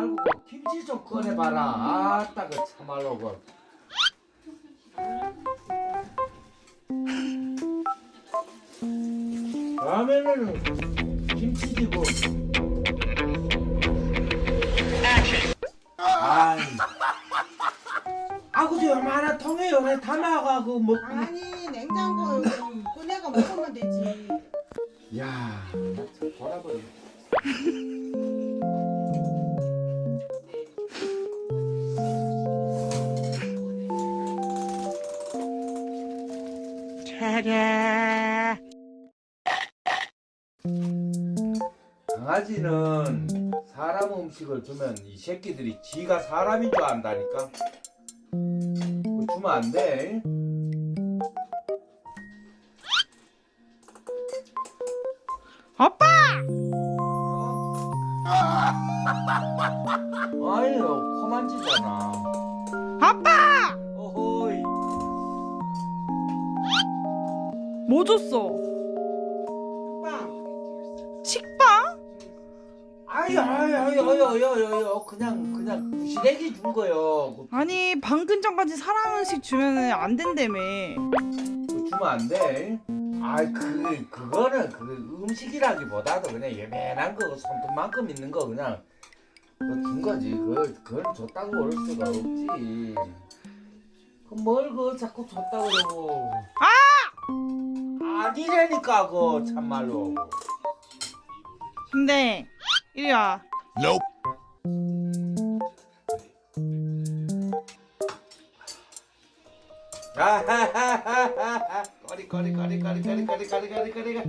말고 그 김치 좀 꺼내봐라. 아따 그 참말로 그. 라면은 김치지고. 아이. 저 요만한 통에 요래 담아가고 먹고. 아니 냉장고 꺼내가 먹으 강아지는 사람 음식을 주면 이 새끼들이 지가 사람인 줄 안다니까. 그거 주면 안 돼. 아빠! 아유, 코 만지잖아. 뭐 줬어? 빵. 식빵? 아유, 아유, 아유, 아유, 아유, 아유, 아유, 그냥, 그냥 부시래기 준 거요. 그거 아니 방금 전까지 사람 음식 주면은 안 된다며 주면 안 돼. 아, 그, 그거는 그 음식이라기보다도 그냥 예매한 거, 손톱만큼 있는 거 그냥 그거 준 거지. 그걸, 그걸 줬다고 그럴 수가 없지. 그뭘 그거 자꾸 줬다고 그러고. 아! 아니라니까, 그거 참말로. 근데 이리 와. 아하하하하하. 꺼리 꺼리 꺼리 꺼리 꺼리 꺼리 꺼리 꺼리 꺼리 꺼리.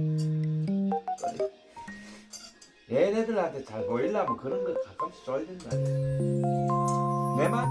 얘네들한테 잘 보이려면 그런 거 가끔씩 줘야 된다. 내 말